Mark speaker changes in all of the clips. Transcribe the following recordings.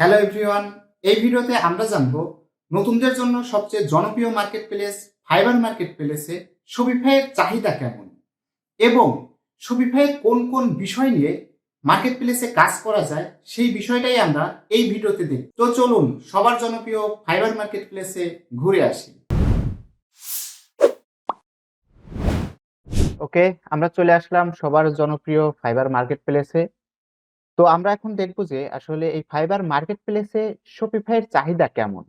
Speaker 1: Hello everyone এই ভিডিওতে আমরা জানব নতুনদের জন্য সবচেয়ে জনপ্রিয় মার্কেট প্লেস ফাইবার মার্কেট প্লেসে শপিফাইয়ের চাহিদা কেমন? এবং শপিফাইয়ের কোন কোন বিষয় নিয়ে মার্কেট প্লেসে কাজ করা যায়, সেই বিষয়টাই আমরা এই ভিডিওতে দেখি তো চলুন, সবার জনপ্রিয় ফাইবার মার্কেট প্লেসে ঘুরে আসি।
Speaker 2: ওকে আমরা চলে আসলাম সবার জনপ্রিয় ফাইবার মার্কেট প্লেসে তো আমরা এখন দেখব যে আসলে এই ফাইবার মার্কেট প্লেসে শপিফাইয়ের চাহিদা কেমন?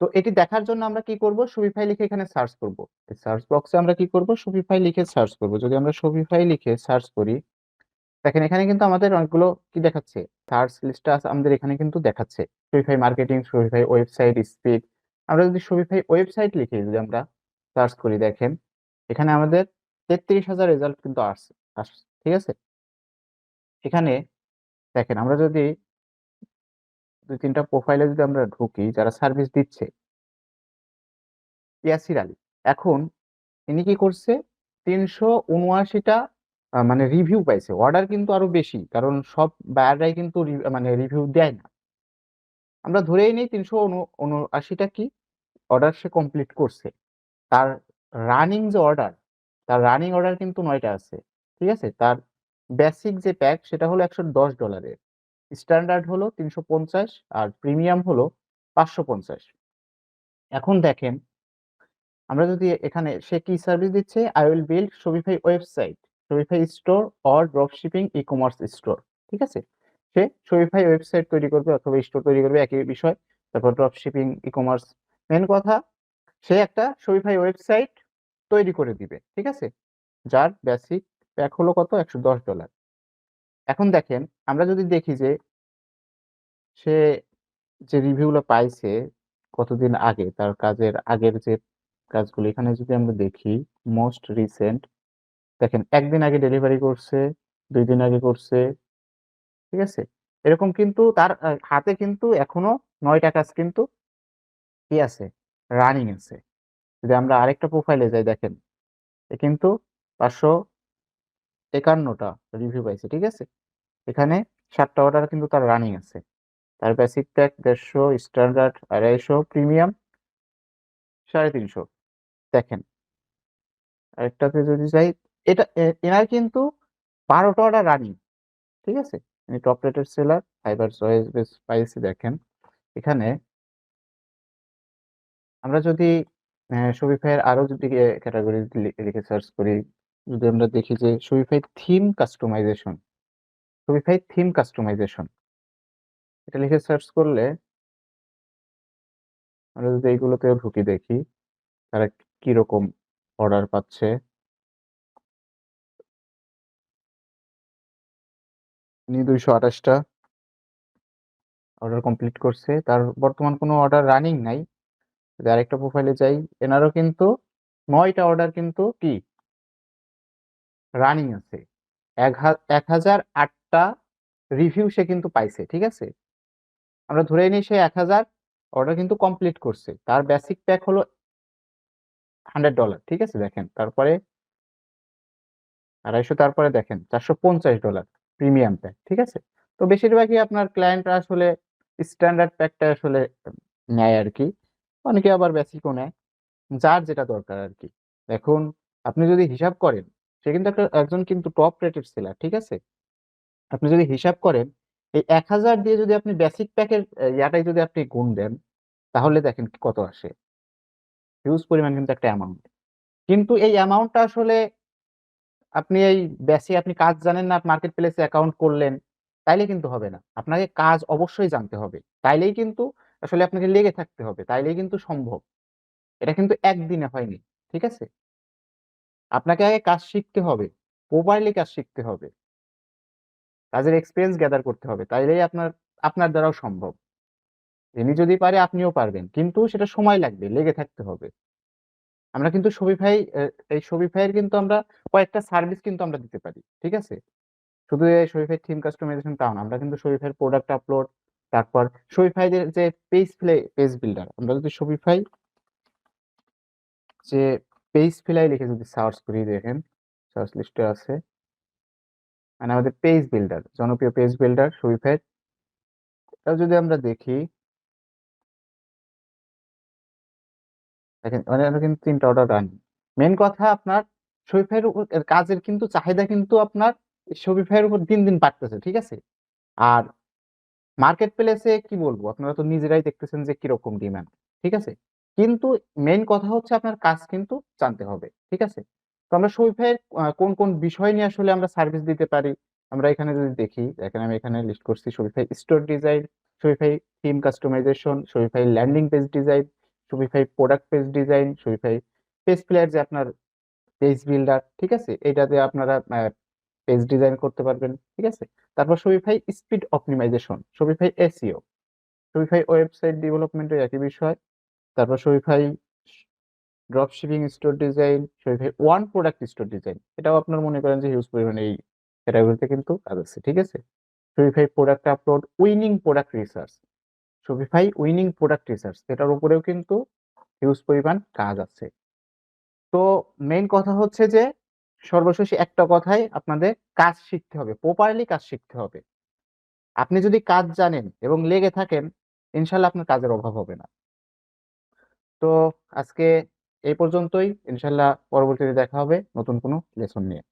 Speaker 2: তো এটি দেখার জন্য আমরা কি করব? শপিফাই লিখে এখানে সার্চ করব। সার্চ বক্সে আমরা কি করব? শপিফাই লিখে সার্চ করব। যদি আমরা শপিফাই লিখে সার্চ করি, দেখেন এখানে কিন্তু আমাদের অনেকগুলো কি দেখাচ্ছে? সার্চ লিস্টটা আমাদের এখানে কিন্তু দেখাচ্ছে। Shopify marketing Shopify website speed আমরা যদি শপিফাই ওয়েবসাইট লিখে, যদি আমরা সার্চ করি, দেখেন এখানে আমাদের তেত্রিশ হাজার রেজাল্ট কিন্তু আসছে। আসছে ঠিক আছে? এখানে দেখেন, আমরা যদি দুই, তিনটা প্রোফাইলে যদি আমরা ঢুকি, যারা সার্ভিস দিচ্ছে ইয়াসির আলী, এখন ইনি কি করছে? তিনশো উনআশিটা মানে রিভিউ পাইছে। অর্ডার কিন্তু আরও বেশি, কারণ সব বায়াররাই কিন্তু মানে রিভিউ দেয় না। আমরা ধরেই নিই তিনশো উনআশিটা কি? অর্ডার সে কমপ্লিট করছে। তার রানিং যে অর্ডার তার রানিং অর্ডার কিন্তু নয়টা আছে, ঠিক আছে? তার বেসিক যে প্যাক সেটা হলো একশো দশ ডলারের স্ট্যান্ডার্ড হলো তিনশো পঞ্চাশ আর প্রিমিয়াম হলো পাঁচশো পঞ্চাশ। এখন দেখেন, আমরা যদি এখানে সে কি সার্ভিস দিচ্ছে? I will build Shopify website Shopify store or drop shipping e commerce store ঠিক আছে? সে শপিফাই ওয়েবসাইট তৈরি করবে অথবা স্টোর তৈরি করবে, একই বিষয়। তারপর drop shipping e commerce main কথা, সে একটা শপিফাই ওয়েবসাইট তৈরি করে দিবে, ঠিক আছে? যার বেসিক প্যাক হলো কত? একশো দশ ডলার। এখন দেখেন, আমরা যদি দেখি যে, সে যে রিভিউগুলো পাইছে কতদিন আগে, তার কাজের আগের যে কাজগুলো, এখানে যদি আমরা দেখি মোস্ট রিসেন্ট দেখেন, একদিন আগে ডেলিভারি করছে, দুই দিন আগে করছে, ঠিক আছে? এরকম কিন্তু তার হাতে কিন্তু এখনও নয়টা কাজ কিন্তু কি আছে রানিং আছে। যদি আমরা আরেকটা প্রোফাইলে যাই, দেখেন, এ কিন্তু পাঁচশো একান্নটা রিভিউ পাইছে, ঠিক আছে? এখানে সাতটা অর্ডার কিন্তু তার রানিং আছে। তার বেসিক প্যাক দেড়শো স্ট্যান্ডার্ড আড়াইশো প্রিমিয়াম সাড়ে তিনশো। দেখেন, আরেকটাতে যদি যাই, এটা এনার কিন্তু বারোটা অর্ডার রানিং ঠিক আছে? Top rated seller Fiverr choice পাইছি দেখেন। এখানে আমরা যদি শপিফাইয়ের আরও যদি ক্যাটাগরি লিখে সার্চ করি যদি আমরা দেখি যে Shopify theme customization Shopify theme customization এটা লিখে সার্চ করলে আমরা যদি এইগুলোতে ঢুকি দেখি, তারা কীরকম অর্ডার পাচ্ছে? উনি দুইশো আঠাশটা অর্ডার কমপ্লিট করছে। তার বর্তমান কোনো অর্ডার রানিং নাই। যদি আরেকটা প্রোফাইলে যাই, এনারও কিন্তু নয়টা অর্ডার কিন্তু কি? রানিং আছে। এক হাজার আটটা রিভিউ সে কিন্তু পাইছে, ঠিক আছে? আমরা ধরে নিই সে এক হাজার অর্ডার কিন্তু কমপ্লিট করছে। তার বেসিক প্যাক হলো হান্ড্রেড ডলার ঠিক আছে? দেখেন, তারপরে আড়াইশো, তারপরে দেখেন, চারশো পঞ্চাশ ডলার প্রিমিয়াম প্যাক ঠিক আছে? তো বেশিরভাগই আপনার ক্লায়েন্টরা আসলে স্ট্যান্ডার্ড প্যাকটা আসলে নেয় আর কি। অনেকে আবার বেসিকও নেয়। যার যেটা দরকার আর কি। এখন আপনি যদি হিসাব করেন সে কিন্তু একটা, একজন কিন্তু টপ রেটেড সেলার ঠিক আছে? আপনি যদি হিসাব করেন, এই এক হাজার দিয়ে যদি আপনি বেসিক প্যাকের ইয়াটাই যদি আপনি গুণ দেন, তাহলে দেখেন কত আসে? হিউজ পরিমাণ কিন্তু একটা অ্যামাউন্ট কিন্তু এই অ্যামাউন্টটা আসলে আপনি এই বেসি আপনি কাজ জানেন না মার্কেট প্লেসে অ্যাকাউন্ট করলেন, তাইলে কিন্তু হবে না। আপনাকে কাজ অবশ্যই জানতে হবে। তাইলেই কিন্তু আসলে আপনাকে লেগে থাকতে হবে, তাইলেই কিন্তু সম্ভব। এটা কিন্তু একদিনে হয়নি, ঠিক আছে? আপনাকে আগে কাজ শিখতে হবে প্রপারলি কাজ শিখতে হবে। কাজের এক্সপিরিয়েন্স গ্যাদার করতে হবে, তাইলেই আপনার আপনার দ্বারাও সম্ভব। ইনি যদি পারে আপনিও পারবেন, কিন্তু সেটা সময় লাগবে, লেগে থাকতে হবে। আমরা কিন্তু শপিফাই এই শপিফাইয়ের কিন্তু আমরা কয়েকটা সার্ভিস কিন্তু আমরা দিতে পারি, ঠিক আছে? শুধু এই শপিফাই থিম কাস্টমাইজেশন তাও না, আমরা কিন্তু শপিফাইয়ের প্রোডাক্ট আপলোড তারপর শপিফাই যে পেজ প্লে পেজ বিল্ডার আমরা যদি শপিফাই যে পেজ ফিলাই লিখে যদি সার্চ করি, দেখেন সার্চ লিস্টে আছে। মানে আমাদের পেজ বিল্ডার জনপ্রিয় পেজ বিল্ডার শপিফাই তাহলে যদি আমরা দেখি, দেখেন মানে আমরা কিন্তু তিনটা অর্ডার রান। মেন কথা আপনার শপিফাইয়ের উপর কাজের কিন্তু চাহিদা কিন্তু আপনার শপিফাইয়ের উপর দিন দিন বাড়তেছে, ঠিক আছে? আর মার্কেট প্লেসে কি বলব, আপনারা তো নিজেরাই দেখতেছেন যে কীরকম ডিমান্ড ঠিক আছে? কিন্তু মেইন কথা হচ্ছে আপনার কাজ কিন্তু জানতে হবে, ঠিক আছে? তো আমরা শপিফাইয়ের কোন কোন বিষয় নিয়ে আসলে আমরা সার্ভিস দিতে পারি? আমরা এখানে যদি দেখি, দেখেন আমি এখানে লিস্ট করছি Shopify store design Shopify theme customization Shopify landing page design Shopify product page design Shopify page player যে আপনার পেজ বিল্ডার ঠিক আছে? এটাতে আপনারা পেজ ডিজাইন করতে পারবেন, ঠিক আছে? তারপর Shopify speed optimization Shopify SEO Shopify website ডেভেলপমেন্টের একই বিষয় তারপর Shopify drop shipping store design Shopify one product store design এটাও আপনার মনে করেন যে হিউজ পরিমাণে এই ক্যাটাগরিতে কিন্তু কাজ আছে, ঠিক আছে? Shopify product upload winning product research Shopify winning product research এটার উপরেও কিন্তু হিউজ পরিমাণ কাজ আছে। তো মেইন কথা হচ্ছে যে সর্বশেষ একটা কথাই আপনাদের কাজ শিখতে হবে প্রপারলি কাজ শিখতে হবে। আপনি যদি কাজ জানেন এবং লেগে থাকেন, ইনশাল্লাহ আপনার কাজের অভাব হবে না। তো আজকে এই পর্যন্তই। ইনশাল্লাহ পরবর্তীতে দেখা হবে নতুন কোনো লেসন নিয়ে।